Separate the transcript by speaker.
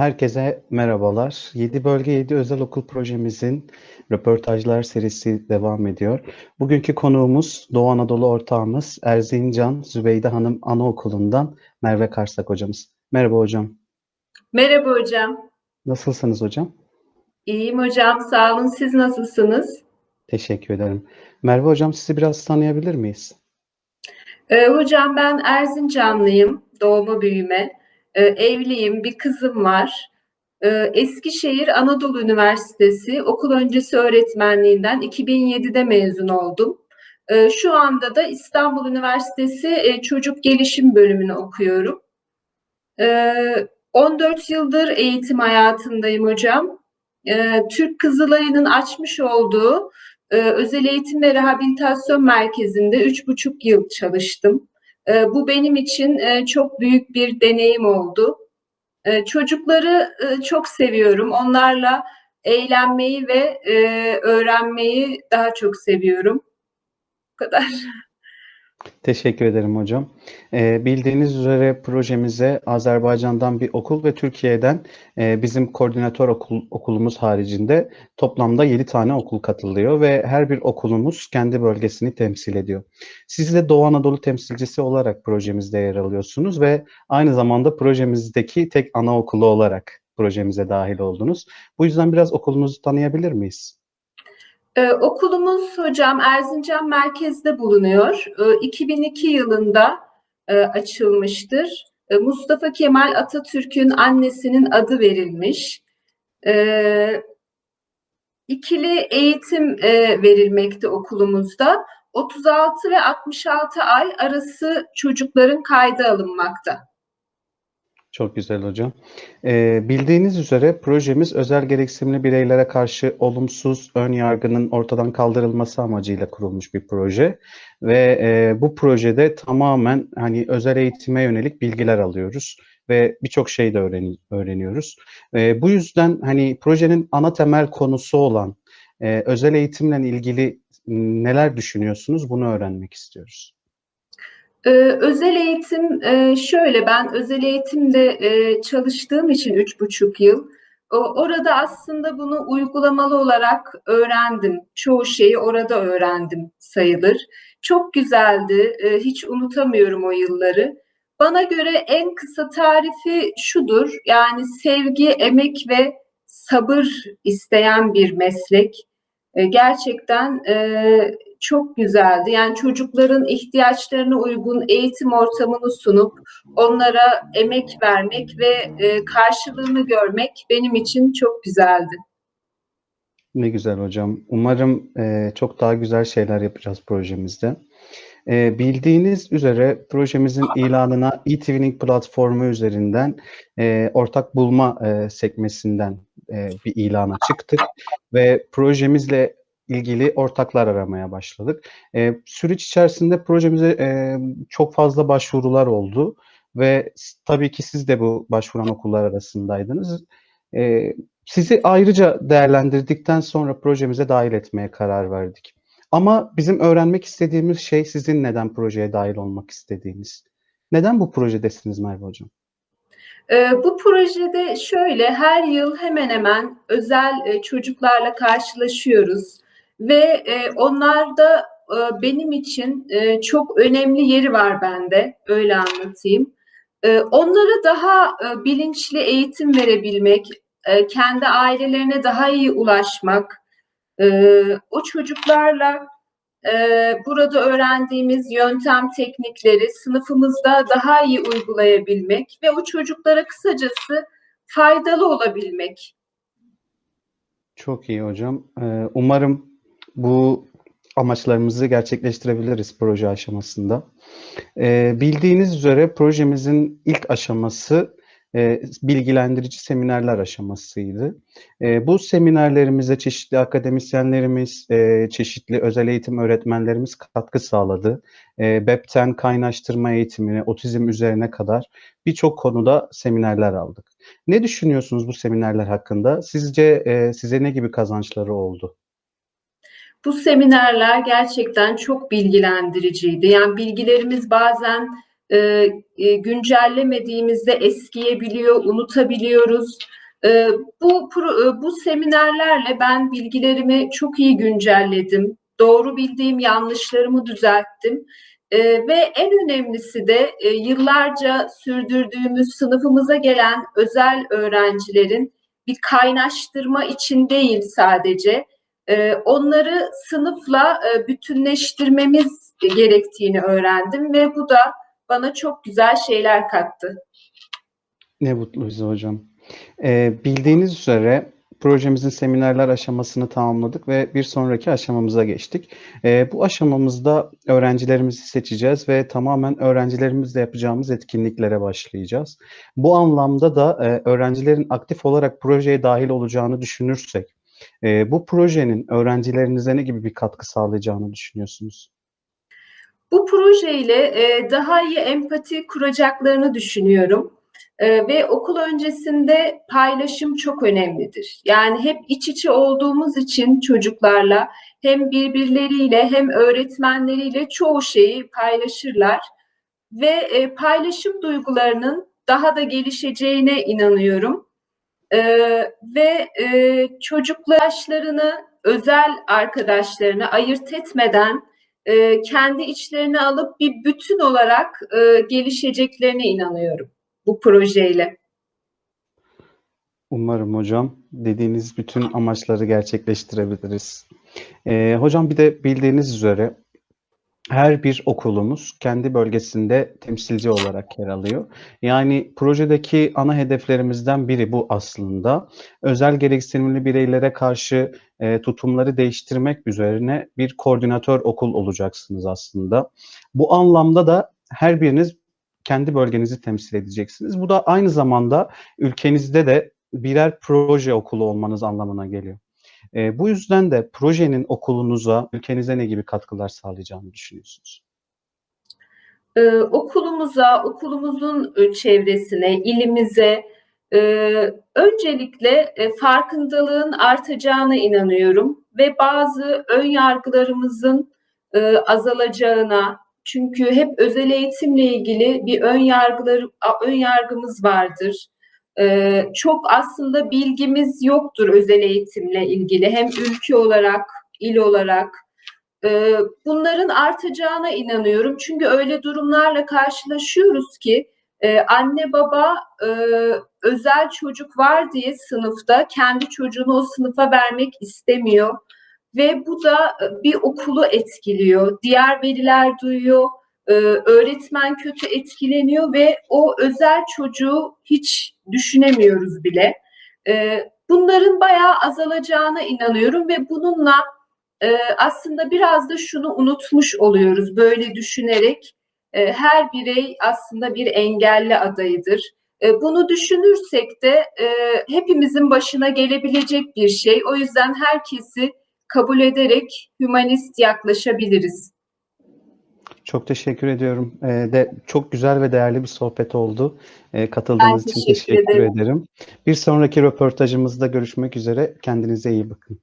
Speaker 1: Herkese merhabalar. 7 Bölge 7 Özel Okul projemizin röportajlar serisi devam ediyor. Bugünkü konuğumuz Doğu Anadolu ortağımız Erzincan Zübeyde Hanım Anaokulu'ndan Merve Karsak hocamız. Merhaba hocam.
Speaker 2: Merhaba hocam.
Speaker 1: Nasılsınız hocam?
Speaker 2: İyiyim hocam. Sağ olun. Siz nasılsınız?
Speaker 1: Teşekkür ederim. Merve hocam sizi biraz tanıyabilir miyiz?
Speaker 2: Ee, hocam ben Erzincanlıyım. Doğma büyüme. Ee, evliyim. Bir kızım var. Ee, Eskişehir Anadolu Üniversitesi okul öncesi öğretmenliğinden 2007'de mezun oldum. Ee, şu anda da İstanbul Üniversitesi e, Çocuk Gelişim bölümünü okuyorum. Ee, 14 yıldır eğitim hayatındayım hocam. Ee, Türk Kızılayı'nın açmış olduğu e, özel eğitim ve rehabilitasyon merkezinde üç buçuk yıl çalıştım. E, bu benim için e, çok büyük bir deneyim oldu. E, çocukları e, çok seviyorum. Onlarla eğlenmeyi ve e, öğrenmeyi daha çok seviyorum. Bu kadar.
Speaker 1: Teşekkür ederim hocam. Ee, bildiğiniz üzere projemize Azerbaycan'dan bir okul ve Türkiye'den e, bizim koordinatör okul, okulumuz haricinde toplamda 7 tane okul katılıyor ve her bir okulumuz kendi bölgesini temsil ediyor. Siz de Doğu Anadolu temsilcisi olarak projemizde yer alıyorsunuz ve aynı zamanda projemizdeki tek anaokulu olarak projemize dahil oldunuz. Bu yüzden biraz okulunuzu tanıyabilir miyiz?
Speaker 2: Ee, okulumuz hocam Erzincan merkezde bulunuyor. Ee, 2002 yılında e, açılmıştır. Ee, Mustafa Kemal Atatürk'ün annesinin adı verilmiş. Ee, ikili eğitim e, verilmekte okulumuzda. 36 ve 66 ay arası çocukların kayda alınmakta.
Speaker 1: Çok güzel hocam. Ee, bildiğiniz üzere projemiz özel gereksinimli bireylere karşı olumsuz ön yargının ortadan kaldırılması amacıyla kurulmuş bir proje ve e, bu projede tamamen hani özel eğitime yönelik bilgiler alıyoruz ve birçok şey de öğren öğreniyoruz. E, bu yüzden hani projenin ana temel konusu olan e, özel eğitimle ilgili neler düşünüyorsunuz? Bunu öğrenmek istiyoruz.
Speaker 2: Ee, özel eğitim e, şöyle ben özel eğitimde e, çalıştığım için üç buçuk yıl o, orada aslında bunu uygulamalı olarak öğrendim. Çoğu şeyi orada öğrendim sayılır. Çok güzeldi. E, hiç unutamıyorum o yılları. Bana göre en kısa tarifi şudur. Yani sevgi, emek ve sabır isteyen bir meslek. E, gerçekten e, çok güzeldi. Yani çocukların ihtiyaçlarına uygun eğitim ortamını sunup onlara emek vermek ve e, karşılığını görmek benim için çok güzeldi.
Speaker 1: Ne güzel hocam. Umarım e, çok daha güzel şeyler yapacağız projemizde. E, bildiğiniz üzere projemizin ilanına eTwinning platformu üzerinden ortak bulma e, sekmesinden bir ilana çıktık ve projemizle ilgili ortaklar aramaya başladık. E, süreç içerisinde projemize e, çok fazla başvurular oldu ve tabii ki siz de bu başvuran okullar arasındaydınız. E, sizi ayrıca değerlendirdikten sonra projemize dahil etmeye karar verdik. Ama bizim öğrenmek istediğimiz şey sizin neden projeye dahil olmak istediğiniz. Neden bu projedesiniz Merve Hocam?
Speaker 2: Ee, bu projede şöyle her yıl hemen hemen özel e, çocuklarla karşılaşıyoruz ve e, onlarda e, benim için e, çok önemli yeri var bende öyle anlatayım. E, onlara daha e, bilinçli eğitim verebilmek, e, kendi ailelerine daha iyi ulaşmak, e, o çocuklarla e, burada öğrendiğimiz yöntem teknikleri sınıfımızda daha iyi uygulayabilmek ve o çocuklara kısacası faydalı olabilmek.
Speaker 1: Çok iyi hocam. Ee, umarım bu amaçlarımızı gerçekleştirebiliriz proje aşamasında. Ee, bildiğiniz üzere projemizin ilk aşaması e, bilgilendirici seminerler aşamasıydı. E, bu seminerlerimize çeşitli akademisyenlerimiz, e, çeşitli özel eğitim öğretmenlerimiz katkı sağladı. E, BEP'ten kaynaştırma eğitimine, otizm üzerine kadar birçok konuda seminerler aldık. Ne düşünüyorsunuz bu seminerler hakkında? Sizce e, size ne gibi kazançları oldu?
Speaker 2: Bu seminerler gerçekten çok bilgilendiriciydi. Yani bilgilerimiz bazen e, e, güncellemediğimizde eskiyebiliyor, unutabiliyoruz. E, bu e, bu seminerlerle ben bilgilerimi çok iyi güncelledim. Doğru bildiğim yanlışlarımı düzelttim. E, ve en önemlisi de e, yıllarca sürdürdüğümüz sınıfımıza gelen özel öğrencilerin bir kaynaştırma için değil sadece, onları sınıfla e, bütünleştirmemiz gerektiğini öğrendim ve bu da bana çok güzel şeyler kattı.
Speaker 1: Ne mutlu bize hocam. Ee, bildiğiniz üzere projemizin seminerler aşamasını tamamladık ve bir sonraki aşamamıza geçtik. Ee, bu aşamamızda öğrencilerimizi seçeceğiz ve tamamen öğrencilerimizle yapacağımız etkinliklere başlayacağız. Bu anlamda da e, öğrencilerin aktif olarak projeye dahil olacağını düşünürsek, e, bu projenin öğrencilerinize ne gibi bir katkı sağlayacağını düşünüyorsunuz?
Speaker 2: Bu projeyle e, daha iyi empati kuracaklarını düşünüyorum. E, ve okul öncesinde paylaşım çok önemlidir. Yani hep iç içe olduğumuz için çocuklarla hem birbirleriyle hem öğretmenleriyle çoğu şeyi paylaşırlar ve e, paylaşım duygularının daha da gelişeceğine inanıyorum. E, ve e, çocuklaşlarını, özel arkadaşlarını ayırt etmeden e, kendi içlerine alıp bir bütün olarak e, gelişeceklerine inanıyorum bu projeyle.
Speaker 1: Umarım hocam dediğiniz bütün amaçları gerçekleştirebiliriz. Ee, hocam bir de bildiğiniz üzere her bir okulumuz kendi bölgesinde temsilci olarak yer alıyor. Yani projedeki ana hedeflerimizden biri bu aslında. Özel gereksinimli bireylere karşı e, tutumları değiştirmek üzerine bir koordinatör okul olacaksınız aslında. Bu anlamda da her biriniz kendi bölgenizi temsil edeceksiniz. Bu da aynı zamanda ülkenizde de birer proje okulu olmanız anlamına geliyor. E, bu yüzden de projenin okulunuza, ülkenize ne gibi katkılar sağlayacağını düşünüyorsunuz?
Speaker 2: Ee, okulumuza, okulumuzun e, çevresine, ilimize e, öncelikle e, farkındalığın artacağına inanıyorum ve bazı ön yargılarımızın e, azalacağına, çünkü hep özel eğitimle ilgili bir ön yargıları ön yargımız vardır. Ee, çok aslında bilgimiz yoktur özel eğitimle ilgili hem ülke olarak, il olarak. Ee, bunların artacağına inanıyorum. Çünkü öyle durumlarla karşılaşıyoruz ki e, anne baba e, özel çocuk var diye sınıfta kendi çocuğunu o sınıfa vermek istemiyor ve bu da e, bir okulu etkiliyor. Diğer veliler duyuyor, e, öğretmen kötü etkileniyor ve o özel çocuğu hiç düşünemiyoruz bile. E, bunların bayağı azalacağına inanıyorum ve bununla aslında biraz da şunu unutmuş oluyoruz böyle düşünerek. Her birey aslında bir engelli adayıdır. Bunu düşünürsek de hepimizin başına gelebilecek bir şey. O yüzden herkesi kabul ederek hümanist yaklaşabiliriz.
Speaker 1: Çok teşekkür ediyorum. Ee, de çok güzel ve değerli bir sohbet oldu. Ee, katıldığınız
Speaker 2: Ben
Speaker 1: için
Speaker 2: teşekkür
Speaker 1: teşekkür
Speaker 2: ederim.
Speaker 1: ederim. Bir sonraki röportajımızda görüşmek üzere. Kendinize iyi bakın.